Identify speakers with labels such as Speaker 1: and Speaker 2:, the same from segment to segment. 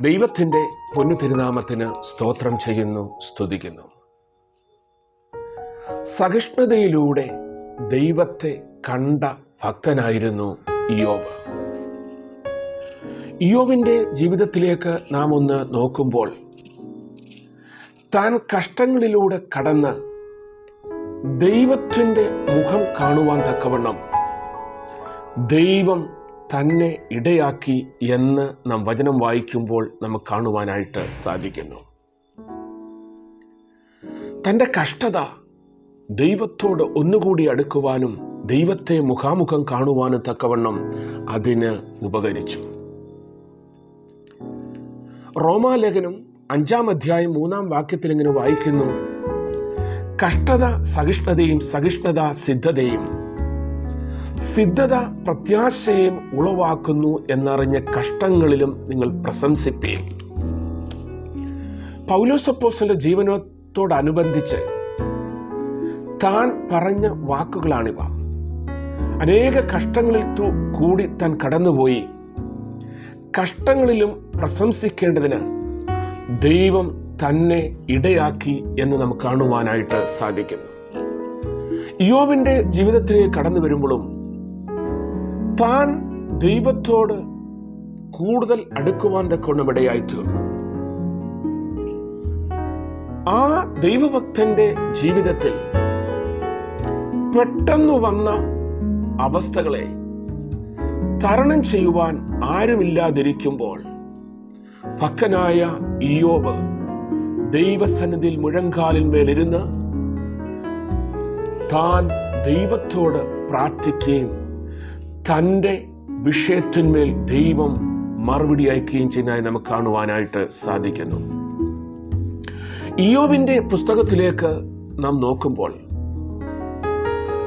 Speaker 1: ദൈവത്തിന്റെ പൊന്നു തിരുനാമത്തിന് സ്തോത്രം ചെയ്യുന്നു സ്തുതിക്കുന്നു. സഹിഷ്ണുതയിലൂടെ ദൈവത്തെ കണ്ട ഭക്തനായിരുന്നു യോബ് ഇയോബിന്റെ ജീവിതത്തിലേക്ക് നാം ഒന്ന് നോക്കുമ്പോൾ താൻ കഷ്ടങ്ങളിലൂടെ കടന്ന് ദൈവത്തിന്റെ മുഖം കാണുവാൻ തക്കവണ്ണം ദൈവം തന്നെ ഇടയാക്കി എന്ന് നാം വചനം വായിക്കുമ്പോൾ നമുക്ക് കാണുവാനായിട്ട് സാധിക്കുന്നു. തന്റെ കഷ്ടത ദൈവത്തോട് ഒന്നുകൂടി അടുക്കുവാനും ദൈവത്തെ മുഖാമുഖം കാണുവാനും തക്കവണ്ണം അതിന് ഉപകരിച്ചു. റോമാലേഖനം അഞ്ചാം അധ്യായം മൂന്നാം വാക്യത്തിൽ ഇങ്ങനെ വായിക്കുന്നു. കഷ്ടത സഹിഷ്ണുതയും സഹിഷ്ണുത സിദ്ധതയും സിദ്ധത പ്രത്യാശയും ഉളവാക്കുന്നു എന്നറിഞ്ഞ കഷ്ടങ്ങളിലും നിങ്ങൾ പ്രശംസിപ്പീൻ പൗലോസപ്പോസിന്റെ ജീവനത്തോടനുബന്ധിച്ച് താൻ പറഞ്ഞ വാക്കുകളാണിവ. അനേക കഷ്ടങ്ങളിൽ കൂടി താൻ കടന്നുപോയി. കഷ്ടങ്ങളിലും പ്രശംസിക്കേണ്ടതിന് ദൈവം തന്നെ ഇടയാക്കി എന്ന് നമുക്ക് കാണുവാനായിട്ട് സാധിക്കുന്നു. യോബിന്റെ ജീവിതത്തിലേക്ക് കടന്നു വരുമ്പോഴും താൻ ദൈവത്തോട് കൂടുതൽ അടുക്കുവാൻ തക്കവണ്ണം ഇടയായി തീർന്നു. ആ ദൈവഭക്തന്റെ ജീവിതത്തിൽ പെട്ടെന്ന് വന്ന അവസ്ഥകളെ തരണം ചെയ്യുവാൻ ആരുമില്ലാതിരിക്കുമ്പോൾ ഭക്തനായ ഇയോബ് ദൈവസന്നിധിയിൽ മുഴങ്കാലിന്മേലിരുന്ന് താൻ ദൈവത്തോട് പ്രാർത്ഥിക്കുകയും തന്റെ വിഷയത്തിന്മേൽ ദൈവം മറുപടി അയക്കുകയും ചെയ്യുന്നതായി നമുക്ക് കാണുവാനായിട്ട് സാധിക്കുന്നു. ഇയോബിന്റെ പുസ്തകത്തിലേക്ക് നാം നോക്കുമ്പോൾ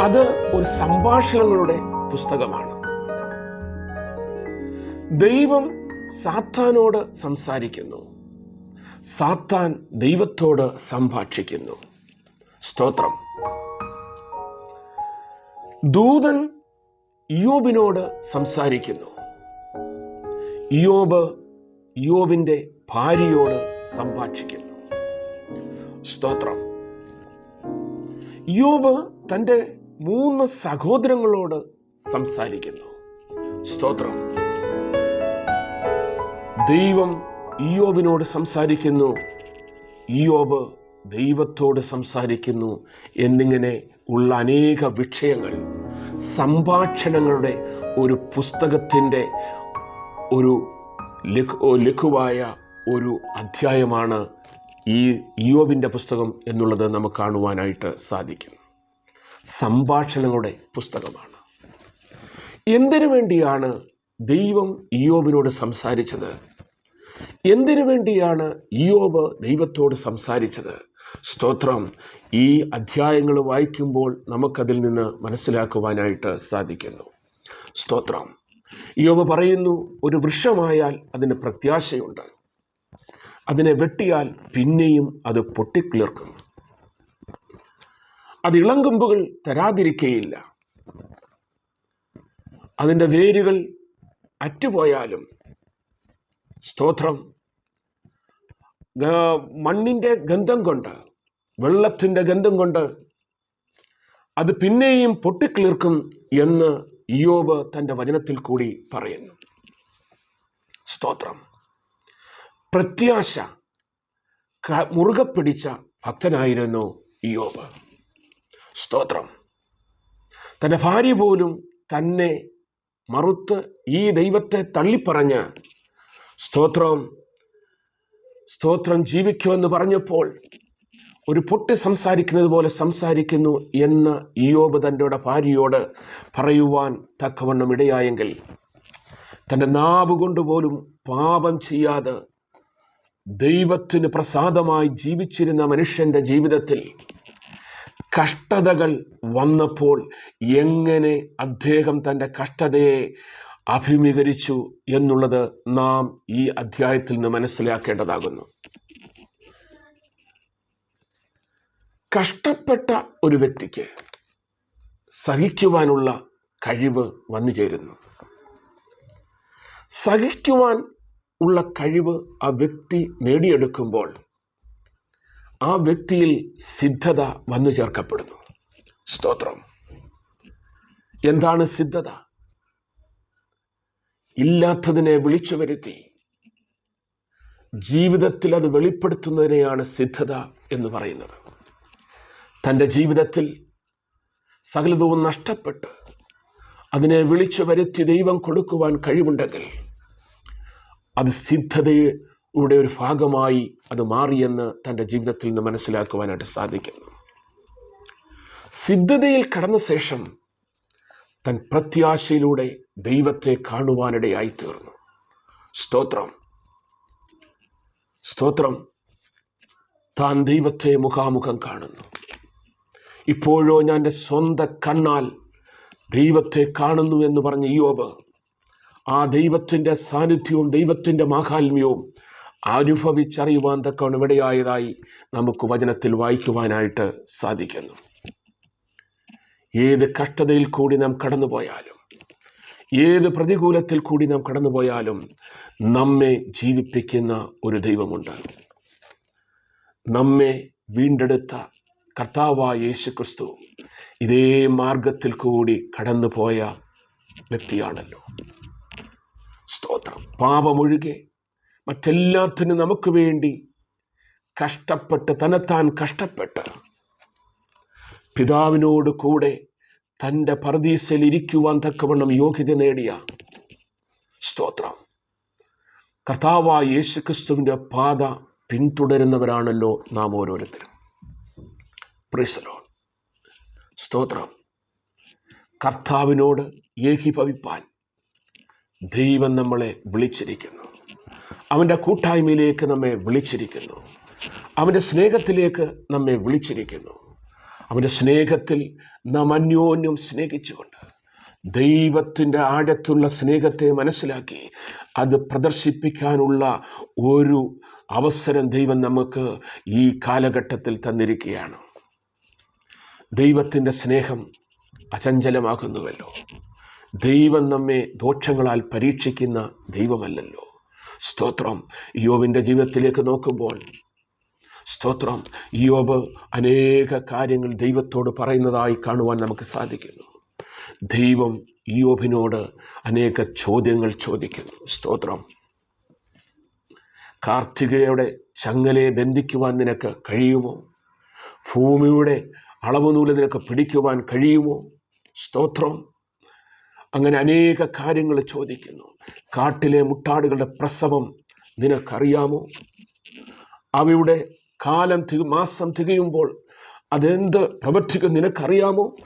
Speaker 1: അത് ഒരു സംഭാഷണങ്ങളുടെ പുസ്തകമാണ്. ദൈവം സാത്താനോട് സംസാരിക്കുന്നു. സാത്താൻ ദൈവത്തോട് സംഭാഷിക്കുന്നു. സ്തോത്രം. ദൂതൻ ഇയോബിനോട് സംസാരിക്കുന്നു. യോബ് യോബിന്റെ ഭാര്യയോട് സംഭാഷിക്കുന്നു. സ്തോത്രം. യോബ് തന്റെ മൂന്ന് സഹോദരങ്ങളോട് സംസാരിക്കുന്നു. സ്തോത്രം. ദൈവം യോബിനോട് സംസാരിക്കുന്നു. യോബ് ദൈവത്തോട് സംസാരിക്കുന്നു എന്നിങ്ങനെ ഉള്ള അനേക വിഷയങ്ങൾ സംഭാഷണങ്ങളുടെ ഒരു പുസ്തകത്തിന്റെ ഒരു ലഘു ലഘുവായ ഒരു അധ്യായമാണ് ഈ യോബിന്റെ പുസ്തകം എന്നുള്ളത് നമുക്ക് കാണുവാനായിട്ട് സാധിക്കും. സംഭാഷണങ്ങളുടെ പുസ്തകമാണ്. എന്തിനു വേണ്ടിയാണ് ദൈവം ഇയോബിനോട് സംസാരിച്ചത്? എന്തിനു വേണ്ടിയാണ് ഇയോബ് ദൈവത്തോട് സംസാരിച്ചത്? സ്തോത്രം. ഈ അധ്യായങ്ങൾ വായിക്കുമ്പോൾ നമുക്കതിൽ നിന്ന് മനസ്സിലാക്കുവാനായിട്ട് സാധിക്കുന്നു. സ്തോത്രം. യോഗ പറയുന്നു ഒരു വൃക്ഷമായാൽ അതിന് പ്രത്യാശയുണ്ട്. അതിനെ വെട്ടിയാൽ പിന്നെയും അത് പൊട്ടിക്കിളിർക്കും. അത് ഇളങ്കമ്പുകൾ തരാതിരിക്കയില്ല. അതിന്റെ വേരുകൾ അറ്റുപോയാലും സ്തോത്രം. മണ്ണിന്റെ ഗന്ധം കൊണ്ട് വെള്ളത്തിന്റെ ഗന്ധം കൊണ്ട് അത് പിന്നെയും പൊട്ടിക്കിളിർക്കും എന്ന് യോബ് തന്റെ വചനത്തിൽ കൂടി പറയുന്നു. സ്തോത്രം. പ്രത്യാശ മുറുകെ പിടിച്ച ഭക്തനായിരുന്നു യോബ് സ്തോത്രം. തന്റെ ഭാര്യ പോലും തന്നെ മറുത്ത് ഈ ദൈവത്തെ തള്ളിപ്പറഞ്ഞ് സ്തോത്രം സ്തോത്രം ജീവിക്കുമെന്ന് പറഞ്ഞപ്പോൾ ഒരു പൊട്ടി സംസാരിക്കുന്നത് പോലെ സംസാരിക്കുന്നു എന്ന് ഇയോബ് തന്റെ ഭാര്യയോട് പറയുവാൻ തക്കവണ്ണം ഇടയായെങ്കിൽ തന്റെ നാവ് കൊണ്ടുപോലും പാപം ചെയ്യാതെ ദൈവത്തിന് പ്രസാദമായി ജീവിച്ചിരുന്ന മനുഷ്യന്റെ ജീവിതത്തിൽ കഷ്ടതകൾ വന്നപ്പോൾ എങ്ങനെ അദ്ദേഹം തന്റെ കഷ്ടതയെ അഭിമുഖീകരിച്ചു എന്നുള്ളത് നാം ഈ അധ്യായത്തിൽ നിന്ന് മനസ്സിലാക്കേണ്ടതാകുന്നു. കഷ്ടപ്പെട്ട ഒരു വ്യക്തിക്ക് സഹിക്കുവാനുള്ള കഴിവ് വന്നു ചേരുന്നു. സഹിക്കുവാൻ ഉള്ള കഴിവ് ആ വ്യക്തി നേടിയെടുക്കുമ്പോൾ ആ വ്യക്തിയിൽ സിദ്ധത വന്നു ചേർക്കപ്പെടുന്നു. സ്തോത്രം. എന്താണ് സിദ്ധത? ഇല്ലാത്തതിനെ വിളിച്ചു വരുത്തി. ജീവിതത്തിൽ അത് വെളിപ്പെടുത്തുന്നതിനെയാണ് സിദ്ധത എന്ന് പറയുന്നത്. തന്റെ ജീവിതത്തിൽ സകലതവും നഷ്ടപ്പെട്ട് അതിനെ വിളിച്ചു വരുത്തി ദൈവം കൊടുക്കുവാൻ കഴിവുണ്ടെങ്കിൽ അത് സിദ്ധതയുടെ ഒരു ഭാഗമായി അത് മാറിയെന്ന് തന്റെ ജീവിതത്തിൽ നിന്ന് മനസ്സിലാക്കുവാനായിട്ട് സാധിക്കുന്നു. സിദ്ധതയിൽ കടന്ന ശേഷം തൻ പ്രത്യാശയിലൂടെ ദൈവത്തെ കാണുവാനിടയായി തീർന്നു സ്തോത്രം. സ്തോത്രം. താൻ ദൈവത്തെ മുഖാമുഖം കാണുന്നു. ഇപ്പോഴോ ഞാൻ എന്റെ സ്വന്തം കണ്ണാൽ ദൈവത്തെ കാണുന്നു എന്ന് പറഞ്ഞ യോബ് ആ ദൈവത്തിന്റെ സാന്നിധ്യവും ദൈവത്തിന്റെ മാഹാത്മ്യവും അനുഭവിച്ചറിയുവാൻ തക്കവണ് ഇവിടെയായതായി നമുക്ക് വചനത്തിൽ വായിക്കുവാനായിട്ട് സാധിക്കുന്നു. ഏത് കഷ്ടതയിൽ കൂടി നാം കടന്നുപോയാലും ഏത് പ്രതികൂലത്തിൽ കൂടി നാം കടന്നുപോയാലും നമ്മെ ജീവിപ്പിക്കുന്ന ഒരു ദൈവമുണ്ട്. നമ്മെ വീണ്ടെടുത്ത കർത്താവായ യേശു ക്രിസ്തു ഇതേ മാർഗത്തിൽ കൂടി കടന്നു പോയ വ്യക്തിയാണല്ലോ. സ്തോത്രം. പാപമൊഴികെ മറ്റെല്ലാത്തിനും നമുക്ക് വേണ്ടി കഷ്ടപ്പെട്ട് തന്നെത്താൻ കഷ്ടപ്പെട്ട് പിതാവിനോട് കൂടെ തന്റെ പർദീസയിൽ ഇരിക്കുവാൻ തക്കവണ്ണം യോഗ്യത നേടിയ സ്തോത്രം. കർത്താവായ യേശു ക്രിസ്തുവിന്റെ പാത പിന്തുടരുന്നവരാണല്ലോ നാം ഓരോരുത്തരും. പ്രിസലോ സ്തോത്രം കർത്താവിനോട് ഏകീഭവിപ്പാൻ ദൈവം നമ്മളെ വിളിച്ചിരിക്കുന്നു അവന്റെ കൂട്ടായ്മയിലേക്ക് നമ്മെ വിളിച്ചിരിക്കുന്നു അവന്റെ സ്നേഹത്തിലേക്ക് നമ്മെ വിളിച്ചിരിക്കുന്നു അവന്റെ സ്നേഹത്തിൽ നാം അന്യോന്യം സ്നേഹിച്ചുകൊണ്ട് ദൈവത്തിന്റെ ആഴത്തുള്ള സ്നേഹത്തെ മനസ്സിലാക്കി അത് പ്രദർശിപ്പിക്കാനുള്ള ഒരു അവസരം ദൈവം നമുക്ക് ഈ കാലഘട്ടത്തിൽ തന്നിരിക്കുകയാണ് ദൈവത്തിന്റെ സ്നേഹം അചഞ്ചലമാകുന്നുവല്ലോ ദൈവം നമ്മെ ദോഷങ്ങളാൽ പരീക്ഷിക്കുന്ന ദൈവമല്ലല്ലോ. സ്തോത്രം. യോവിന്റെ ജീവിതത്തിലേക്ക് നോക്കുമ്പോൾ സ്തോത്രം. യോബ് അനേക കാര്യങ്ങൾ ദൈവത്തോട് പറയുന്നതായി കാണുവാൻ നമുക്ക് സാധിക്കുന്നു. ദൈവം യോബിനോട് അനേക ചോദ്യങ്ങൾ ചോദിക്കുന്നു. സ്തോത്രം. കാർത്തികയുടെ ചങ്ങലയെ ബന്ധിക്കുവാൻ നിനക്ക് കഴിയുമോ? ഭൂമിയുടെ അളവ് നൂൽ നിനക്ക് പിടിക്കുവാൻ കഴിയുമോ? സ്തോത്രം. അങ്ങനെ അനേക കാര്യങ്ങൾ ചോദിക്കുന്നു. കാട്ടിലെ മുട്ടാടുകളുടെ പ്രസവം നിനക്കറിയാമോ? അവയുടെ കാലം തി മാസം തികയുമ്പോൾ അതെന്ത് പ്രവർത്തിക്കും നിനക്കറിയാമോ?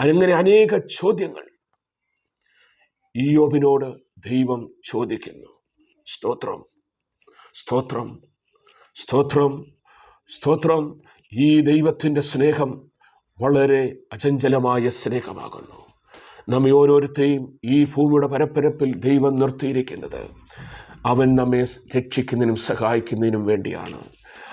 Speaker 1: അങ്ങനെ അനേക ചോദ്യങ്ങൾ. ഈയോബിനോട് ദൈവം ചോദിക്കുന്നു. സ്തോത്രം. സ്തോത്രം. സ്തോത്രം. സ്തോത്രം. ഈ ദൈവത്തിന്റെ സ്നേഹം വളരെ അചഞ്ചലമായ സ്നേഹമാകുന്നു. നമ്മെ ഓരോരുത്തരെയും ഈ ഭൂമിയുടെ പരപ്പരപ്പിൽ ദൈവം നിർത്തിയിരിക്കുന്നത്. അവൻ നമ്മെ രക്ഷിക്കുന്നതിനും സഹായിക്കുന്നതിനും വേണ്ടിയാണ്.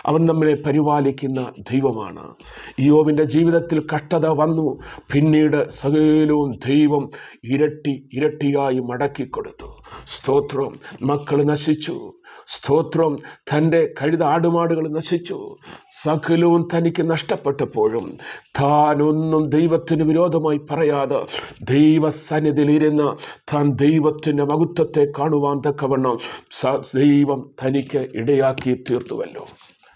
Speaker 1: അവൻ നമ്മളെ പരിപാലിക്കുന്ന ദൈവമാണ്. യോവിന്റെ ജീവിതത്തിൽ കഷ്ടത വന്നു. പിന്നീട് സകലവും ദൈവം ഇരട്ടി ഇരട്ടിയായി മടക്കിക്കൊടുത്തു. സ്തോത്രം. മക്കൾ നശിച്ചു. സ്തോത്രം തന്റെ കഴുത ആടുമാടുകൾ നശിച്ചു. സകലവും തനിക്ക് നഷ്ടപ്പെട്ടപ്പോഴും താനൊന്നും ദൈവത്തിന് വിരോധമായി പറയാതെ ദൈവസന്നിധിയിലിരുന്ന് താൻ ദൈവത്തിന്റെ മഹത്വത്തെ കാണുവാൻ തക്കവണ്ണം ദൈവം തനിക്ക് ഇടയാക്കി തീർത്തുവല്ലോ.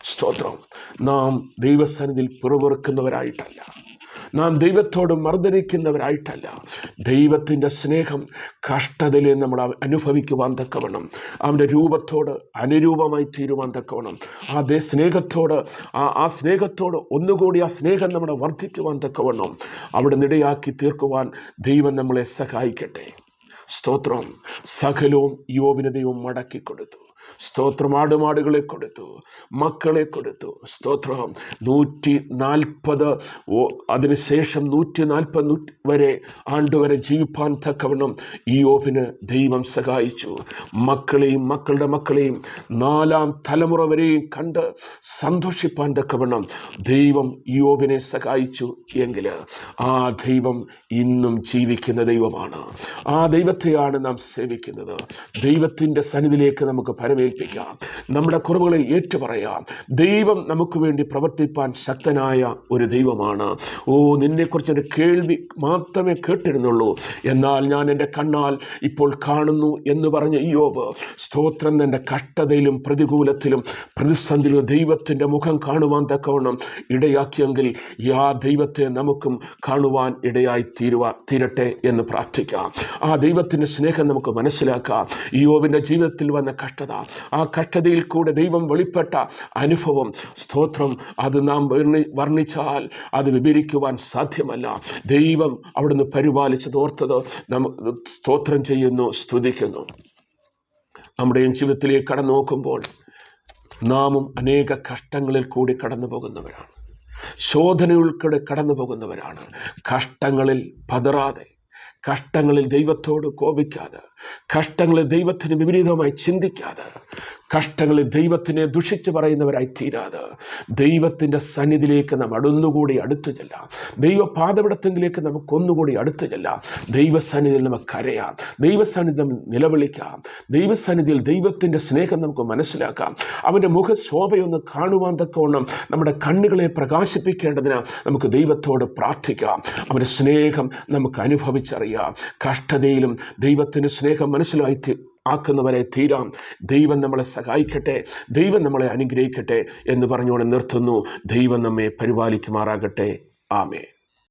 Speaker 1: സ്തോത്രം. നാം ദൈവസന്നിധിയിൽ പിറവിറുക്കുന്നവരായിട്ടല്ല. നാം ദൈവത്തോട് മർദ്ദനിക്കുന്നവരായിട്ടല്ല. ദൈവത്തിന്റെ സ്നേഹം കഷ്ടതയിൽ നമ്മൾ അനുഭവിക്കുവാൻ തക്കവണ്ണം അവന്റെ രൂപത്തോട് അനുരൂപമായി തീരുവാൻ തക്കവണ്ണം ആ സ്നേഹത്തോട് ആ ആ സ്നേഹത്തോട് ഒന്നുകൂടി ആ സ്നേഹം നമ്മുടെ വർദ്ധിക്കുവാൻ തക്കവണ്ണം അവിടെ നിടയാക്കി തീർക്കുവാൻ ദൈവം നമ്മളെ സഹായിക്കട്ടെ. സ്തോത്രം. സകലവും യോവിനതയും മടക്കി കൊടുത്തു സ്തോത്രം ആടുമാടുകളെ കൊടുത്തു മക്കളെ കൊടുത്തു. സ്തോത്രം. നൂറ്റി നാൽപ്പത് അതിനുശേഷം നൂറ്റി നാൽപ്പത് വരെ ആണ്ടുവരെ ജീവിപ്പാൻ തക്കവണ്ണം ഈ യോബിന് ദൈവം സഹായിച്ചു. മക്കളെയും മക്കളുടെ മക്കളെയും നാലാം തലമുറ വരെയും കണ്ട് സന്തോഷിപ്പാൻ തക്കവണ്ണം ദൈവം യോബിനെ സഹായിച്ചു എങ്കിൽ ആ ദൈവം ഇന്നും ജീവിക്കുന്ന ദൈവമാണ്. ആ ദൈവത്തെയാണ് നാം സേവിക്കുന്നത്. ദൈവത്തിന്റെ സന്നിധിയിലേക്ക് നമുക്ക് പരമേൽപ്പിക്കാം നമ്മുടെ കുറവുകളെ ഏറ്റുപറയാം. ദൈവം നമുക്ക് വേണ്ടി പ്രവർത്തിപ്പാൻ ശക്തനായ ഒരു ദൈവമാണ്. ഓ നിന്നെക്കുറിച്ച് എന്റെ കേൾവി മാത്രമേ കേട്ടിരുന്നുള്ളൂ. എന്നാൽ ഞാൻ എന്റെ കണ്ണാൽ ഇപ്പോൾ കാണുന്നു എന്ന് പറഞ്ഞ യോബ് സ്തോത്രം എന്റെ കഷ്ടതയിലും പ്രതികൂലത്തിലും പ്രതിസന്ധിയിലും ദൈവത്തിന്റെ മുഖം കാണുവാൻ തക്കവണ്ണം ഇടയാക്കിയെങ്കിൽ ആ ദൈവത്തെ നമുക്കും കാണുവാൻ ഇടയായി തീരുവാ തീരട്ടെ എന്ന് പ്രാർത്ഥിക്കാം. ആ ദൈവത്തിന്റെ സ്നേഹം നമുക്ക് മനസ്സിലാക്കാം. യോബിന്റെ ജീവിതത്തിൽ വന്ന കഷ്ടത ആ കഷ്ടതയിൽ കൂടെ ദൈവം വെളിപ്പെട്ട അനുഭവം സ്തോത്രം അത് നാം വർണി വർണിച്ചാൽ അത് വിവരിക്കുവാൻ സാധ്യമല്ല. ദൈവം അവിടുന്ന് പരിപാലിച്ചത് ഓർത്തത് നമുക്ക് സ്തോത്രം ചെയ്യുന്നു സ്തുതിക്കുന്നു. നമ്മുടെയും ജീവിതത്തിലേക്ക് കടന്നു നോക്കുമ്പോൾ നാമും അനേക കഷ്ടങ്ങളിൽ കൂടി കടന്നു പോകുന്നവരാണ്. ശോധനകൾക്കൂടെ കടന്നു പോകുന്നവരാണ്. കഷ്ടങ്ങളിൽ പതറാതെ കഷ്ടങ്ങളിൽ ദൈവത്തോട് കോപിക്കാതെ കഷ്ടങ്ങളിൽ ദൈവത്തിന് വിപരീതമായി ചിന്തിക്കാതെ കഷ്ടങ്ങളെ ദൈവത്തിനെ ദുഷിച്ച് പറയുന്നവരായി തീരാതെ ദൈവത്തിന്റെ സന്നിധിയിലേക്ക് നാം അടുന്നുകൂടി അടുത്തു ചെല്ലാം. ദൈവ പാതപിടത്തെങ്കിലേക്ക് നമുക്കൊന്നുകൂടി അടുത്തു ചെല്ലാം. ദൈവസന്നിധിയിൽ നമുക്ക് കരയാം. ദൈവസന്നിധി നിലവിളിക്കാം. ദൈവസന്നിധിയിൽ ദൈവത്തിന്റെ സ്നേഹം നമുക്ക് മനസ്സിലാക്കാം. അവന്റെ മുഖശോഭയൊന്ന് കാണുവാൻ തക്കവണ്ണം നമ്മുടെ കണ്ണുകളെ പ്രകാശിപ്പിക്കേണ്ടതിന് നമുക്ക് ദൈവത്തോട് പ്രാർത്ഥിക്കാം. അവന്റെ സ്നേഹം നമുക്ക് അനുഭവിച്ചറിയാം. കഷ്ടതയിലും ദൈവത്തിന്റെ സ്നേഹം മനസ്സിലായി ആക്കുന്നവരെ തീരാം. ദൈവം നമ്മളെ സഹായിക്കട്ടെ ദൈവം നമ്മളെ അനുഗ്രഹിക്കട്ടെ എന്ന് പറഞ്ഞുകൊണ്ട് നിർത്തുന്നു. ദൈവം നമ്മെ പരിപാലിക്കുമാറാകട്ടെ. ആമേ